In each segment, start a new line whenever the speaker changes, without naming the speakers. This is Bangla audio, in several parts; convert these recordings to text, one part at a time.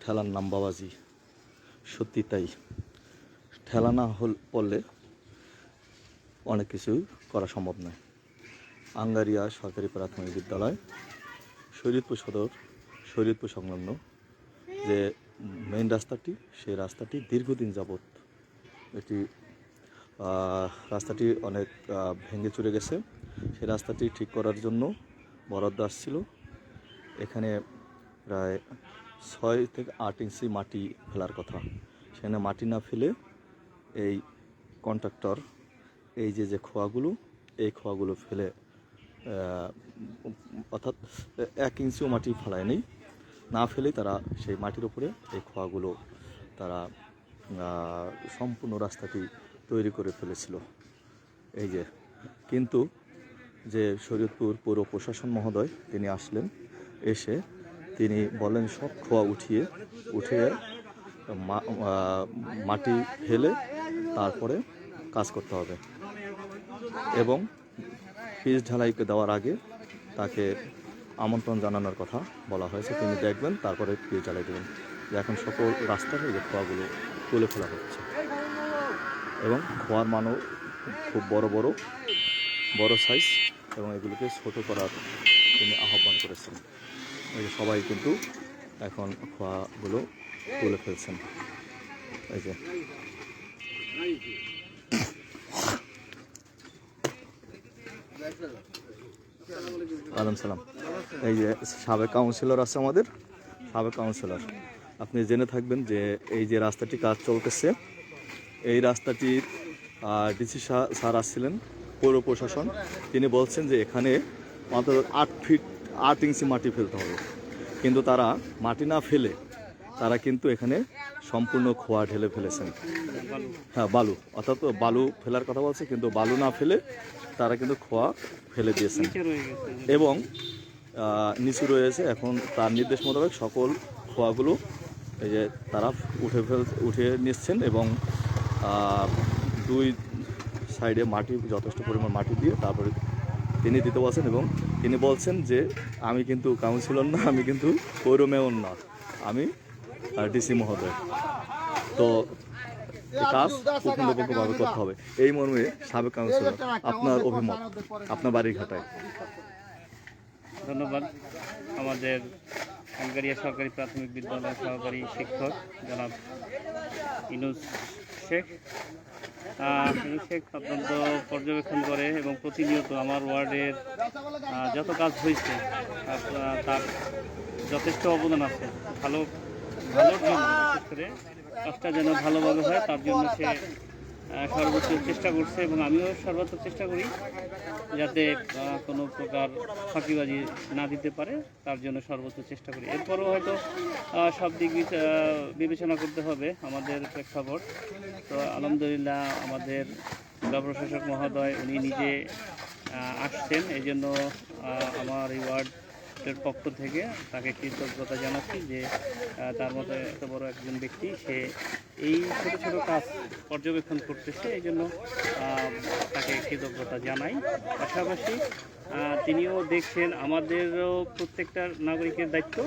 ঠেলার নাম বাবাজি। সত্যি তাই। ঠেলা না হল, পড়লে অনেক কিছু করা সম্ভব নয়। আঙ্গারিয়া সরকারি প্রাথমিক বিদ্যালয়, শরীয়তপুর সদর, শরীয়তপুর সংলগ্ন যে মেইন রাস্তাটি, সেই রাস্তাটি দীর্ঘদিন যাবৎ এটি রাস্তাটি অনেক ভেঙে চুরে গেছে। সেই রাস্তাটি ঠিক করার জন্য বরাদ্দ আসছিল। এখানে প্রায় ছয় থেকে আট ইঞ্চি মাটি ফেলার কথা। সেখানে মাটি না ফেলে এই কন্ট্রাক্টর, এই যে যে খোয়াগুলো, এই খোয়াগুলো ফেলে অর্থাৎ এক ইঞ্চিও মাটি ফেলায়নি। না ফেলে তারা সেই মাটির উপরে এই খোয়াগুলো তারা সম্পূর্ণ রাস্তাটি তৈরি করে ফেলেছিল। এই যে, কিন্তু যে শরীয়তপুর পৌর প্রশাসন মহোদয় তিনি আসলেন, এসে তিনি বলেন, সব খোয়া উঠিয়ে উঠিয়ে মাটি ফেলে তারপরে কাজ করতে হবে। এবং পিচ ঢালাইকে দেওয়ার আগে তাকে আমন্ত্রণ জানানোর কথা বলা হয়েছে। তিনি দেখবেন, তারপরে পিচ ঢালাই দেবেন। এখন সকল রাস্তার এই খোয়াগুলো তুলে ফেলা হচ্ছে। এবং খোয়ার মানও খুব বড় বড় বড় সাইজ এবং এগুলোকে ছোট করার তিনি আহ্বান করেছেন। এই যে সবাই কিন্তু এখন খোয়াগুলো তুলে ফেলছেন। এই যে। সালাম। এই যে সাবেক কাউন্সিলর আছে আমাদের, সাবেক কাউন্সিলর। আপনি জেনে থাকবেন যে এই যে রাস্তাটি কাজ চলতেছে, এই রাস্তাটির ডিসি স্যার আসছিলেন, পৌর প্রশাসন। তিনি বলছেন যে এখানে মাত্র আট ফিট আট ইঞ্চি মাটি ফেলতে হবে। কিন্তু তারা মাটি না ফেলে তারা কিন্তু এখানে সম্পূর্ণ খোয়া ঢেলে ফেলেছেন। হ্যাঁ বালু। অর্থাৎ বালু ফেলার কথা বলছে কিন্তু বালু না ফেলে তারা কিন্তু খোয়া ফেলে দিয়েছেন। এবং নিচু রয়েছে এখন তার নির্দেশ মোতাবেক সকল খোয়াগুলো এই যে তারা উঠে ফেল উঠে নিচ্ছেন এবং দুই সাইডে মাটি যথেষ্ট পরিমাণ মাটি দিয়ে তারপরে তিনি দিতে বলছেন এবং তিনি বলছেন যে আমি কিন্তু কাউন্সিলর না, আমি কিন্তু পৌর মেয়র না, আমি ডিসি মহোদয়। তো কাজ পুঙ্খানুপুঙ্খভাবে করতে হবে। এই মর্মে সাবেক কাউন্সিলর, আপনার অভিমত, আপনার বাড়ির ঘাটায়।
ধন্যবাদ। আমাদের সরকারি প্রাথমিক বিদ্যালয়ের সহকারী শিক্ষক জনাব ইনুস শেখ মিনি শেখ অত্যন্ত পর্যবেক্ষণ করে এবং প্রতিনিয়ত আমার ওয়ার্ডের যত কাজ হয়েছে তার যথেষ্ট অবদান আছে। ভালো, ভালোর জন্য, বিশেষ করে কাজটা যেন ভালোভাবে হয়, তার জন্য সে সর্বোচ্চ চেষ্টা করছে এবং আমিও সর্বোচ্চ চেষ্টা করি যাতে কোনো প্রকার ফাঁকিবাজি না দিতে পারে, তার জন্য সর্বোচ্চ চেষ্টা করি। এরপরও হয়তো সব দিক বিবেচনা করতে হবে আমাদের প্রেক্ষাপট। তো আলহামদুলিল্লাহ আমাদের জেলা প্রশাসক মহোদয়, উনি নিজে আসছেন। এই জন্য আমার এই ওয়ার্ডের পক্ষ থেকে তাকে কৃতজ্ঞতা জানাচ্ছি যে তার মতো এত বড় একজন ব্যক্তি, সে এই ছোটো ছোটো কাজ পর্যবেক্ষণ করতেছে, এই জন্য তাকে কৃতজ্ঞতা জানাই। পাশাপাশি তিনিও দেখছেন আমাদেরও প্রত্যেকটা নাগরিকের দায়িত্ব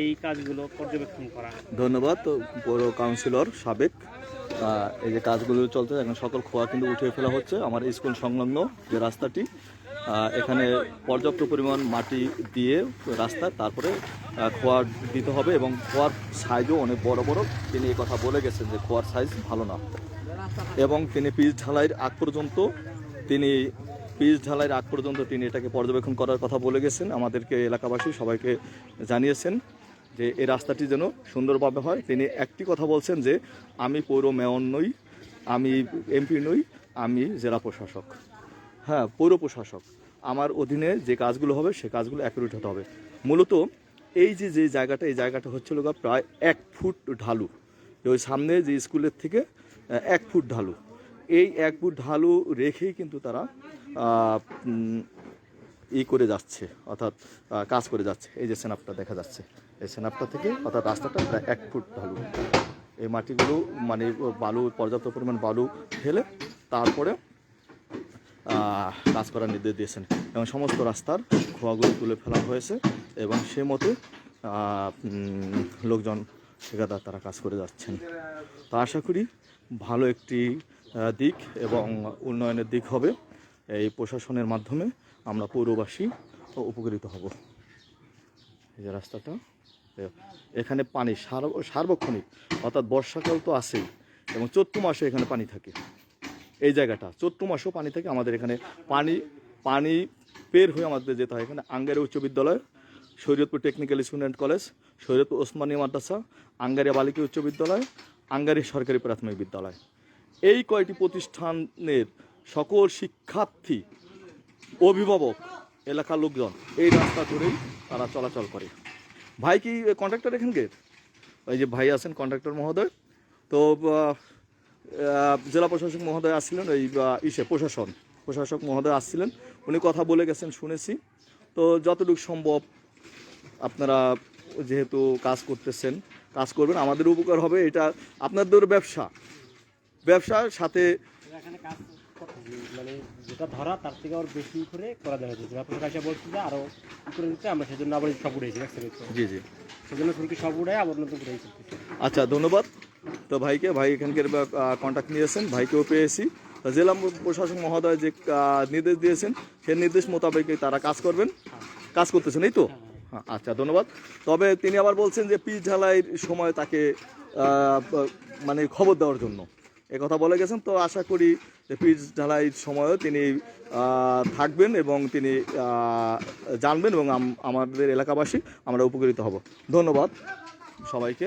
এই কাজগুলো পর্যবেক্ষণ করা।
ধন্যবাদ পৌর কাউন্সিলর সাবেক। এই যে কাজগুলো চলছে এখন সকল খোয়া কিন্তু উঠিয়ে ফেলা হচ্ছে। আমার স্কুল সংলগ্ন যে রাস্তাটি এখানে পর্যাপ্ত পরিমাণ মাটি দিয়ে রাস্তা, তারপরে খোয়ার দিতে হবে এবং খোয়ার সাইজও অনেক বড় বড়। তিনি এই কথা বলে গেছেন যে খোয়ার সাইজ ভালো না। এবং তিনি পিচ ঢালাইয়ের আগ পর্যন্ত তিনি, পিচ ঢালাইয়ের আগ পর্যন্ত তিনি এটাকে পর্যবেক্ষণ করার কথা বলে গেছেন। আমাদেরকে, এলাকাবাসী সবাইকে জানিয়েছেন যে এই রাস্তাটি যেন সুন্দরভাবে হয়। তিনি একটি কথা বলছেন যে, আমি পৌর মেয়র নই, আমি এমপি নই, আমি জেলা প্রশাসক। হ্যাঁ পৌর প্রশাসক। আমার অধীনে যে কাজগুলো হবে, সে কাজগুলো অ্যাকুরেট হতে হবে। মূলত এই যে যে জায়গাটা, এই জায়গাটা হচ্ছিল প্রায় এক ফুট ঢালু। ওই সামনে যে স্কুলের থেকে এক ফুট ঢালু। এই এক ফুট ঢালু রেখেই কিন্তু তারা ই করে যাচ্ছে, অর্থাৎ কাজ করে যাচ্ছে। এই যে সেনাপটা দেখা যাচ্ছে। এই সেনাপটা থেকে, অর্থাৎ রাস্তাটা প্রায় এক ফুট ঢালু। এই মাটিগুলো মানে বালু, পর্যাপ্ত পরিমাণ বালু ফেলে, তারপরে কাজ করার নির্দেশ দিয়েছেন। এবং সমস্ত রাস্তার খোয়াগুলো তুলে ফেলা হয়েছে এবং সে মতে লোকজন, ঠিকাদার তারা কাজ করে যাচ্ছেন। তো আশা করি ভালো একটি দিক এবং উন্নয়নের দিক হবে। এই প্রশাসনের মাধ্যমে আমরা পৌরবাসী উপকৃত হব। এই যে রাস্তাটা, এখানে পানি সার- সার্বক্ষণিক, অর্থাৎ বর্ষাকাল তো আসেই এবং চৈত্র মাসে এখানে পানি থাকে। এই জায়গাটা। চৈত্র মাসেও পানি থাকে আমাদের এখানে পানি পানি পের হয়ে আমাদের যেতে হয় এখানে। আঙ্গারি উচ্চ বিদ্যালয়, Shariatpur technical student college, Shariatpur Osmani মাদ্রাসা, আঙ্গারিয়া বালিকা উচ্চ বিদ্যালয় আঙ্গারি সরকারি প্রাথমিক বিদ্যালয়। এই কয়টি প্রতিষ্ঠানের সকল শিক্ষার্থী, অভিভাবক, এলাকার লোকজন এই রাস্তা ধরেই তারা চলাচল করে। ভাই কি কন্ট্রাক্টর এখানকার? ওই যে ভাই আছেন কন্ট্রাক্টর মহোদয়। তো জেলা প্রশাসক মহোদয় আসছিলেন ওই ইসে প্রশাসন প্রশাসক মহোদয় আসছিলেন। উনি কথা বলে গেছেন শুনেছি। তো যতটুকু সম্ভব আপনারা যেহেতু কাজ করতেছেন কাজ করবেন আমাদের উপকার হবে এটা। আপনাদের ব্যবসা ব্যবসার সাথে
মানে যেটা ধরা তার থেকে আবার বেশি করে করা যাবে জেলা প্রশাসন বলছি যে আরও ই করে দিতে আমরা সেজন্য আবার সব উড়েছি
জি জি।
সেজন্য শুরুকে সব আবার নতুন করে
আচ্ছা ধন্যবাদ। তো ভাইকে, ভাই এখানকার কন্ট্যাক্ট নিয়েছেন ভাইকেও পেয়েছি। জেলা প্রশাসক মহোদয় যে নির্দেশ দিয়েছেন সেই নির্দেশ মোতাবেকই তারা কাজ করবেন। কাজ করতেছেন, এই তো? হ্যাঁ আচ্ছা ধন্যবাদ। তবে তিনি আবার বলছেন যে পিচ ঢালাইয়ের সময় তাকে মানে খবর দেওয়ার জন্য। কথা বলে গেছেন, তো আশা করি যে পিচ ঢালাইয়ের সময়ও তিনি থাকবেন এবং তিনি জানবেন এবং আমাদের এলাকাবাসী আমরা উপকৃত হব। ধন্যবাদ সবাইকে।